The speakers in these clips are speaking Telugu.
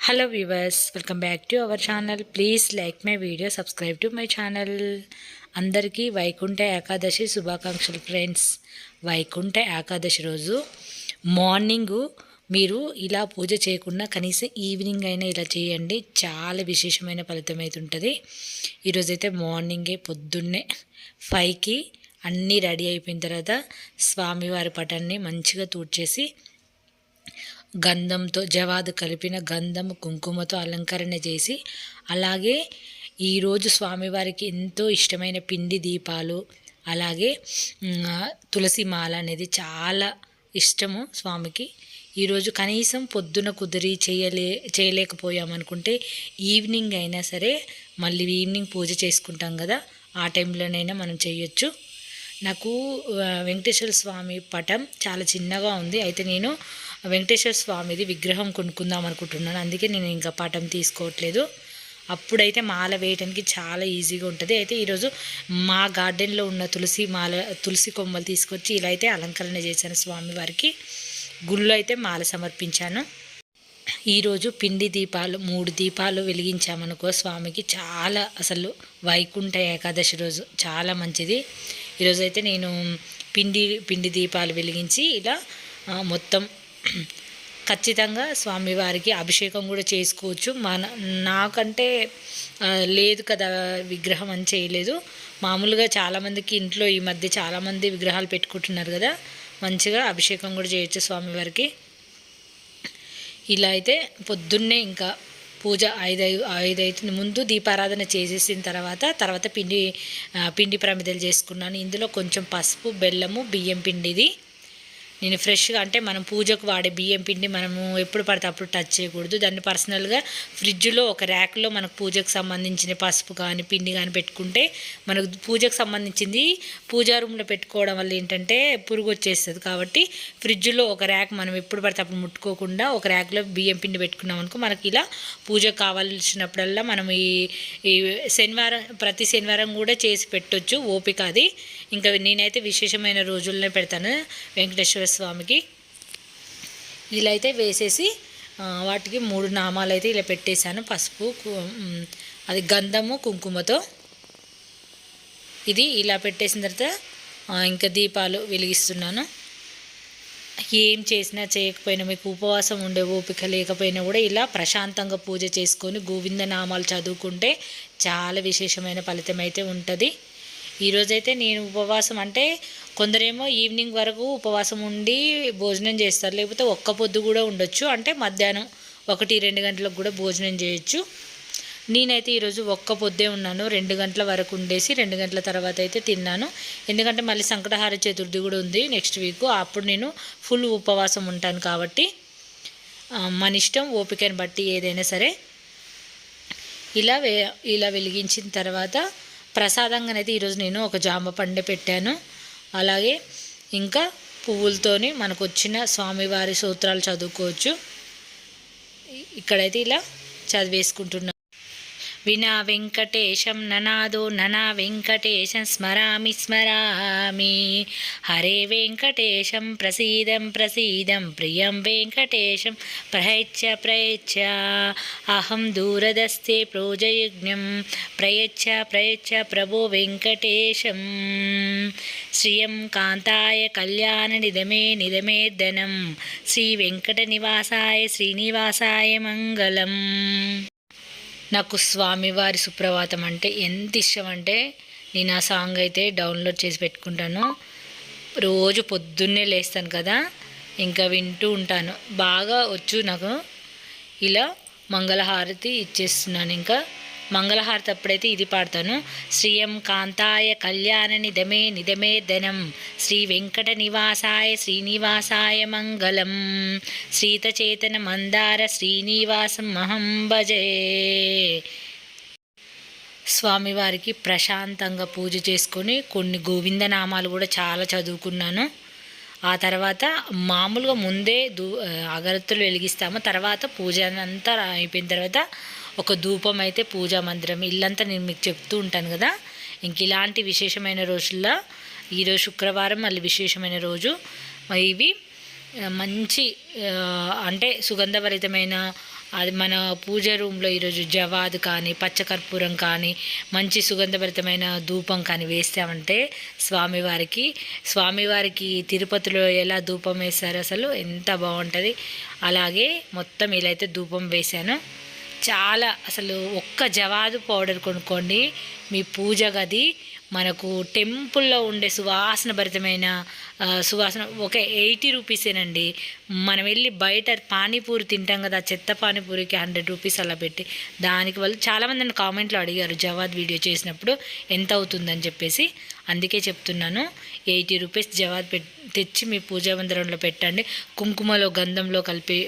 Hello viewers welcome back to our channel please like my video subscribe to my channel అందరికీ వైకుంఠ ఏకాదశి శుభాకాంక్షలు ఫ్రెండ్స్ వైకుంఠ ఏకాదశి రోజు మార్నింగు మీరు ఇలా పూజ చేయకుండా కనీసం ఈవినింగ్ అయినా ఇలా చేయండి. చాలా విశేషమైన ఫలితం అయితే ఉంటుంది. ఈరోజైతే మార్నింగే పొద్దున్నే ఫైవ్కి అన్నీ రెడీ అయిపోయిన తర్వాత స్వామివారి పటాన్ని మంచిగా తూడ్చేసి గంధంతో జవాదు కలిపిన గంధం కుంకుమతో అలంకరణ చేసి అలాగే ఈరోజు స్వామివారికి ఎంతో ఇష్టమైన పిండి దీపాలు అలాగే తులసి మాల అనేది చాలా ఇష్టము స్వామికి. ఈరోజు కనీసం పొద్దున కుదిరి చేయలే చేయలేకపోయామనుకుంటే ఈవినింగ్ అయినా సరే మళ్ళీ ఈవినింగ్ పూజ చేసుకుంటాం కదా ఆ టైంలోనైనా మనం చేయొచ్చు. నాకు వెంకటేశ్వర స్వామి పటం చాలా చిన్నగా ఉంది. అయితే నేను వెంకటేశ్వర స్వామిది విగ్రహం కొనుక్కుందాం అనుకుంటున్నాను. అందుకే నేను ఇంకా పటం తీసుకోవట్లేదు. అప్పుడైతే మాల వేయడానికి చాలా ఈజీగా ఉంటుంది. అయితే ఈరోజు మా గార్డెన్లో ఉన్న తులసి మాల తులసి కొమ్మలు తీసుకొచ్చి ఇలా అయితే అలంకరణ చేశాను స్వామివారికి గుళ్ళో అయితే మాల సమర్పించాను. ఈరోజు పిండి దీపాలు మూడు దీపాలు వెలిగించామనుకో స్వామికి చాలా అసలు వైకుంఠ ఏకాదశి రోజు చాలా మంచిది. ఈరోజు అయితే నేను పిండి పిండి దీపాలు వెలిగించి ఇలా మొత్తం ఖచ్చితంగా స్వామివారికి అభిషేకం కూడా చేసుకోవచ్చు. మన నాకంటే లేదు కదా విగ్రహం అని చేయలేదు. మామూలుగా చాలామందికి ఇంట్లో ఈ మధ్య చాలామంది విగ్రహాలు పెట్టుకుంటున్నారు కదా. మంచిగా అభిషేకం కూడా చేయొచ్చు స్వామివారికి ఇలా అయితే పొద్దున్నే ఇంకా పూజ ఐదు ఐదు అవుతుంది ముందు దీపారాధన చేసేసిన తర్వాత తర్వాత పిండి పిండి ప్రమిదలు చేసుకున్నాను. ఇందులో కొంచెం పసుపు బెల్లము బియ్యం పిండిది. నేను ఫ్రెష్గా అంటే మనం పూజకు వాడే బియ్యం పిండి మనము ఎప్పుడు పడితే అప్పుడు టచ్ చేయకూడదు. దాన్ని పర్సనల్గా ఫ్రిడ్జ్లో ఒక ర్యాక్లో మనకు పూజకు సంబంధించిన పసుపు కానీ పిండి కానీ పెట్టుకుంటే మనకు పూజకు సంబంధించింది పూజా రూమ్లో పెట్టుకోవడం వల్ల ఏంటంటే పురుగు వచ్చేస్తుంది. కాబట్టి ఫ్రిడ్జ్లో ఒక ర్యాక్ మనం ఎప్పుడు పడితే అప్పుడు ముట్టుకోకుండా ఒక ర్యాక్లో బియ్యం పిండి పెట్టుకున్నాం అనుకో మనకి ఇలా పూజకు కావాల్సినప్పుడల్లా మనం ఈ ఈ శనివారం ప్రతి శనివారం కూడా చేసి పెట్టొచ్చు. ఓపిక అది. ఇంకా నేనైతే విశేషమైన రోజుల్లోనే పెడతాను వెంకటేశ్వర స్వామికి. ఇలా అయితే వేసేసి వాటికి మూడు నామాలు అయితే ఇలా పెట్టేశాను. పసుపు కు- అది గంధము కుంకుమతో. ఇది ఇలా పెట్టేసిన తర్వాత ఇంకా దీపాలు వెలిగిస్తున్నాను. ఏం చేసినా చేయకపోయినా మీకు ఉపవాసం ఉండే ఓపిక లేకపోయినా కూడా ఇలా ప్రశాంతంగా పూజ చేసుకొని గోవింద నామాలు చదువుకుంటే చాలా విశేషమైన ఫలితం అయితే ఉంటుంది. ఈరోజైతే నేను ఉపవాసం అంటే కొందరేమో ఈవినింగ్ వరకు ఉపవాసం ఉండి భోజనం చేస్తారు. లేకపోతే ఒక్క పొద్దు కూడా ఉండొచ్చు. అంటే మధ్యాహ్నం ఒకటి రెండు గంటలకు కూడా భోజనం చేయొచ్చు. నేనైతే ఈరోజు ఒక్క పొద్దే ఉన్నాను. రెండు గంటల వరకు ఉండేసి రెండు గంటల తర్వాత అయితే తిన్నాను. ఎందుకంటే మళ్ళీ సంకటహార చతుర్థి కూడా ఉంది నెక్స్ట్ వీక్. అప్పుడు నేను ఫుల్ ఉపవాసం ఉంటాను కాబట్టి మన ఇష్టం ఓపికను బట్టి ఏదైనా సరే ఇలా వే ఇలా వెలిగించిన తర్వాత ప్రసాదంగానైతే ఈరోజు నేను ఒక జామ పండు పెట్టాను. అలాగే ఇంకా పువ్వులతోని మనకు వచ్చిన స్వామివారి సూత్రాలు చదువుకోవచ్చు. ఇక్కడైతే ఇలా చదివేసుకుంటున్నాను వినా వెంకటేశం ననాదో ననా వెంకటేశం స్మరామి స్మరామి. హరే వెంకటేశం ప్రసీదం ప్రసీదం ప్రియం వెంకటేశం ప్రయచ్చ ప్రయచ్చ. అహం దూరదస్తే ప్రోజయజ్ఞం ప్రయచ్చ ప్రయచ్చ ప్రభో వెంకటేశం. శ్రియం కాంతాయ కళ్యాణ నిదమే నిధమేద్దనం శ్రీ వెంకట నివాసాయ శ్రీనివాసాయ మంగళం. నాకు స్వామివారి సుప్రభాతం అంటే ఎంత ఇష్టం అంటే నేను ఆ సాంగ్ అయితే డౌన్లోడ్ చేసి పెట్టుకుంటాను. రోజు పొద్దున్నే లేస్తాను కదా ఇంకా వింటూ ఉంటాను. బాగా వచ్చు నాకు. ఇలా మంగళహారతి ఇచ్చేస్తున్నాను ఇంకా. మంగళహారతి అప్పుడైతే ఇది పాడతాను. శ్రీయం కాంతాయ కళ్యాణ నిధమే నిధమే ధనం. శ్రీ వెంకట నివాసాయ శ్రీనివాసాయ మంగళం. శ్రీతచేతన మందార శ్రీనివాసం మహం భజే. స్వామివారికి ప్రశాంతంగా పూజ చేసుకొని కొన్ని గోవింద నామాలు కూడా చాలా చదువుకున్నాను. ఆ తర్వాత మామూలుగా ముందే దూ అగరత్తులు వెలిగిస్తాము. తర్వాత పూజ అంతా అయిపోయిన తర్వాత ఒక ధూపం అయితే పూజా మందిరం ఇల్లంతా నేను మీకు చెప్తూ ఉంటాను కదా. ఇంక ఇలాంటి విశేషమైన రోజుల్లో ఈరోజు శుక్రవారం మళ్ళీ విశేషమైన రోజు. ఇవి మంచి అంటే సుగంధభరితమైన అది మన పూజ రూమ్లో ఈరోజు జవాదు కానీ పచ్చకర్పూరం కానీ మంచి సుగంధభరితమైన ధూపం కానీ వేస్తామంటే స్వామివారికి స్వామివారికి తిరుపతిలో ఎలా ధూపం వేస్తారు అసలు ఎంత బాగుంటుంది. అలాగే మొత్తం ఇలా అయితే ధూపం వేశాను. చాలా అసలు ఒక్క జవాదు పౌడర్ కొనుక్కోండి. మీ పూజ గది మనకు టెంపుల్లో ఉండే సువాసన భరితమైన సువాసన ఒక ఎయిటీ రూపీసేనండి మనం వెళ్ళి బయట పానీపూరి తింటాం కదా చెత్త పానీపూరికి హండ్రెడ్ రూపీస్ అలా పెట్టి దానికి వాళ్ళు చాలామంది నన్ను కామెంట్లో అడిగారు జవాద్ వీడియో చేసినప్పుడు ఎంత అవుతుందని చెప్పేసి. అందుకే చెప్తున్నాను ఎయిటీ రూపీస్ జవాద్ పెట్టి తెచ్చి మీ పూజా మందిరంలో పెట్టండి. కుంకుమలో గంధంలో కలిపి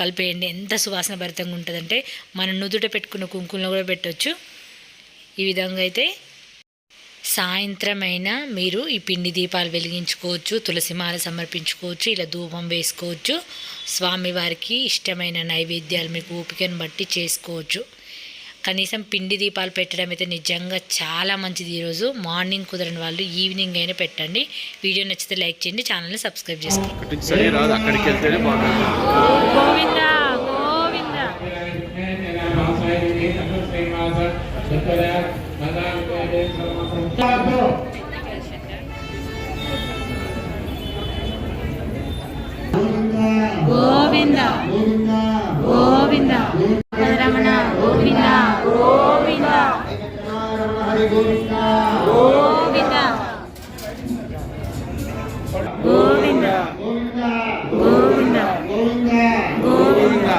కలిపేయండి. ఎంత సువాసన భరితంగా ఉంటుందంటే మనం నుదుట పెట్టుకున్న కుంకుమలో కూడా పెట్టవచ్చు ఈ విధంగా అయితే సాయంత్రం అయినా మీరు ఈ పిండి దీపాలు వెలిగించుకోవచ్చు తులసిమాల సమర్పించుకోవచ్చు ఇలా ధూపం వేసుకోవచ్చు. స్వామివారికి ఇష్టమైన నైవేద్యాలు మీకు ఓపికను బట్టి చేసుకోవచ్చు. కనీసం పిండి దీపాలు పెట్టడం అయితే నిజంగా చాలా మంచిది ఈరోజు. మార్నింగ్ కుదరని వాళ్ళు ఈవినింగ్ అయినా పెట్టండి. వీడియో నచ్చితే లైక్ చేయండి ఛానల్ని సబ్స్క్రైబ్ చేసుకోండి. గోవింద గోవింద. గోవింద. గోవింద.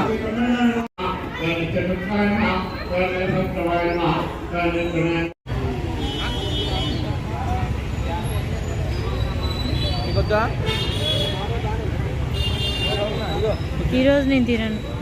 ఈరోజు నేను తినను.